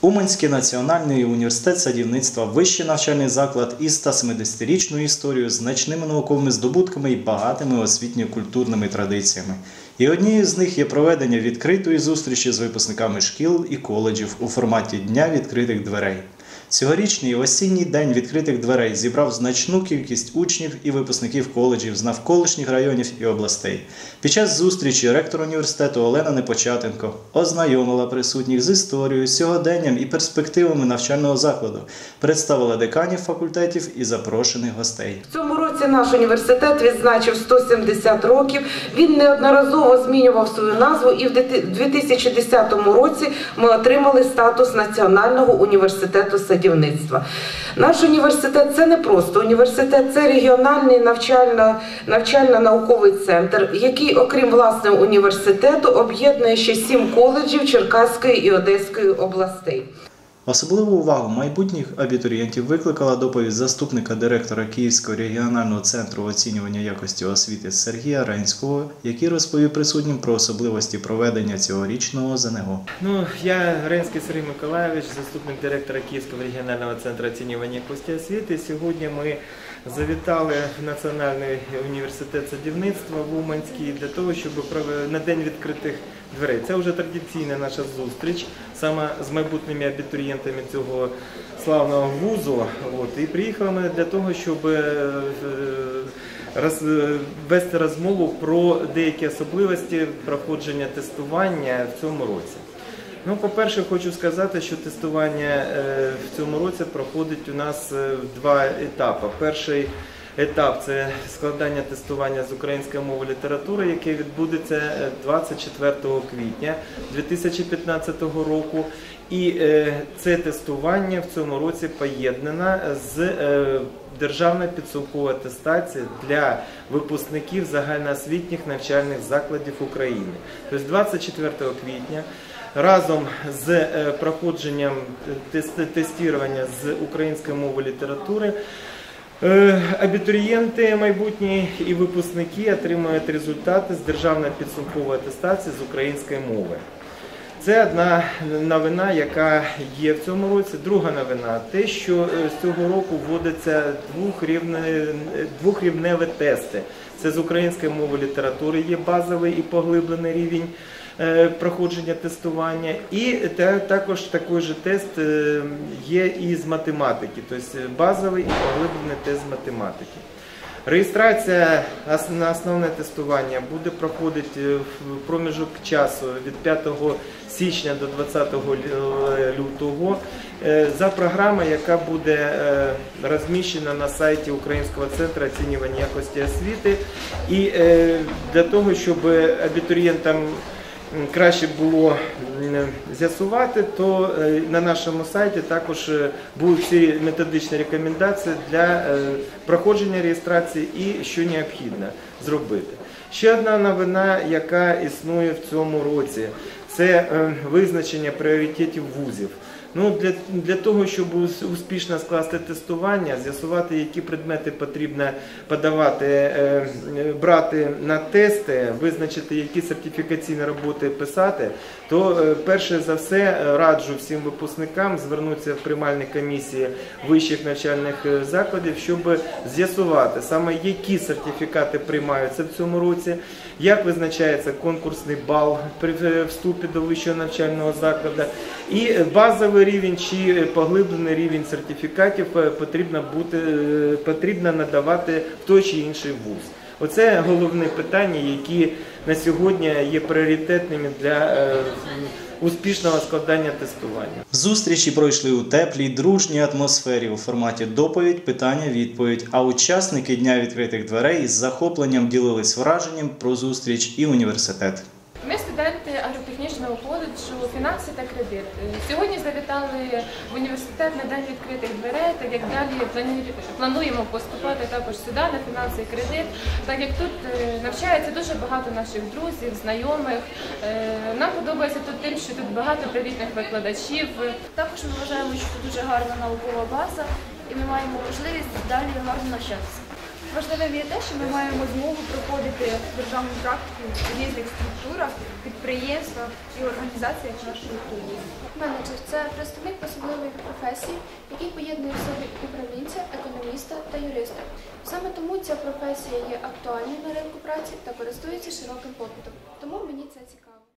Уманський національний університет садівництва вищий навчальний заклад із 170-річною історією, значними науковими здобутками і багатими освітньо-культурними традиціями. І однією з них є проведення відкритої зустрічі з випускниками шкіл і коледжів у форматі Дня відкритих дверей. Цьогорічний осінній день відкритих дверей зібрав значну кількість учнів і випускників коледжів з навколишніх районів і областей. Під час зустрічі ректор університету Олена Непочатенко ознайомила присутніх з історією, сьогоденням і перспективами навчального закладу, представила деканів факультетів і запрошених гостей. В цьому році наш університет відзначив 170 років. Він неодноразово змінював свою назву, і в 2010 році ми отримали статус Національного університету садівництва. Наш університет це не просто університет, це регіональний навчально- навчально-науковий центр, який, окрім власного університету, об'єднує ще сім коледжів Черкаської і Одеської областей. Особливу увагу майбутніх абітурієнтів викликала доповідь заступника директора Київського регіонального центру оцінювання якості освіти Сергія Ренського, який розповів присутнім про особливості проведення цьогорічного ЗНО. Ну, я Ренський Сергій Миколаєвич, заступник директора Київського регіонального центру оцінювання якості освіти. Сьогодні ми завітали в Національний університет садівництва в Уманській для того, щоб на день відкритих дверей. Це вже традиційна наша зустріч саме з майбутніми абітурієнтами цього славного вузу. От. І приїхали ми для того, щоб е, е, роз, е, вести розмову про деякі особливості проходження тестування в цьому році. Ну, по-перше, хочу сказати, що тестування в цьому році проходить у нас два етапи. Перший етап це складання тестування з української мови літератури, яке відбудеться е, 24 квітня 2015 року. І е, це тестування в цьому році поєднано з е, державною підсумковою атестацією для випускників загальноосвітніх навчальних закладів України. Тобто 24 квітня разом з е, проходженням тест- тестування з української мови літератури Е, Абітурієнти майбутні і випускники отримують результати з державної підсумкової атестації з української мови. Це одна новина, яка є в цьому році. Друга новина те, що е, з цього року вводяться двохрівневі тести. Це з української мови літератури є базовий і поглиблений рівень е, проходження тестування. І також такий же тест е, є і з математики, тобто базовий і поглиблений тест з математики. Реєстрація на основне тестування буде проходити е, в проміжок часу від 5 січня до 20 лютого е, за програмою, яка буде е, розміщена на сайті Українського центру оцінювання якості освіти. І е, для того, щоб абітурієнтам краще було з'ясувати, то е, на нашому сайті також е, будуть всі методичні рекомендації для е, проходження реєстрації і що необхідно зробити. Ще одна новина, яка існує в цьому році, це визначення пріоритетів вузів. Ну, для, для того, щоб успішно скласти тестування, з'ясувати, які предмети потрібно подавати, е, е, брати на тести, визначити, які сертифікаційні роботи писати, то е, перше за все раджу всім випускникам звернутися в приймальні комісії вищих навчальних закладів, щоб з'ясувати саме які сертифікати приймаються в цьому році, як визначається конкурсний бал при вступі до вищого навчального закладу, і базовий рівень чи поглиблений рівень сертифікатів е, потрібно бути е, потрібно надавати в той чи інший вуз. Оце головне питання, які на сьогодні є пріоритетними для е, успішного складання тестування. Зустрічі пройшли у теплій, дружній атмосфері у форматі доповідь, питання, відповідь. А учасники дня відкритих дверей з захопленням ділились враженням про зустріч і університет. Студенти агротехнічного коледжу фінанси та кредит. Е, Сьогодні завітали в університет на день відкритих дверей, так як далі плануємо поступати також сюди на фінанси і кредит, так як тут е, навчається дуже багато наших друзів, знайомих. Е, Нам подобається тут тим, що тут багато привітних викладачів. Також ми вважаємо, що це дуже гарна наукова база, і ми маємо можливість далі гарно навчатися. Важливим є те, що ми маємо змогу проходити державну практику в різних структурах, підприємствах і організаціях нашої країни. Менеджер це представник особливої професії, який поєднує в собі управлінця, економіста та юриста. Саме тому ця професія є актуальною на ринку праці та користується широким попитом. Тому мені це цікаво.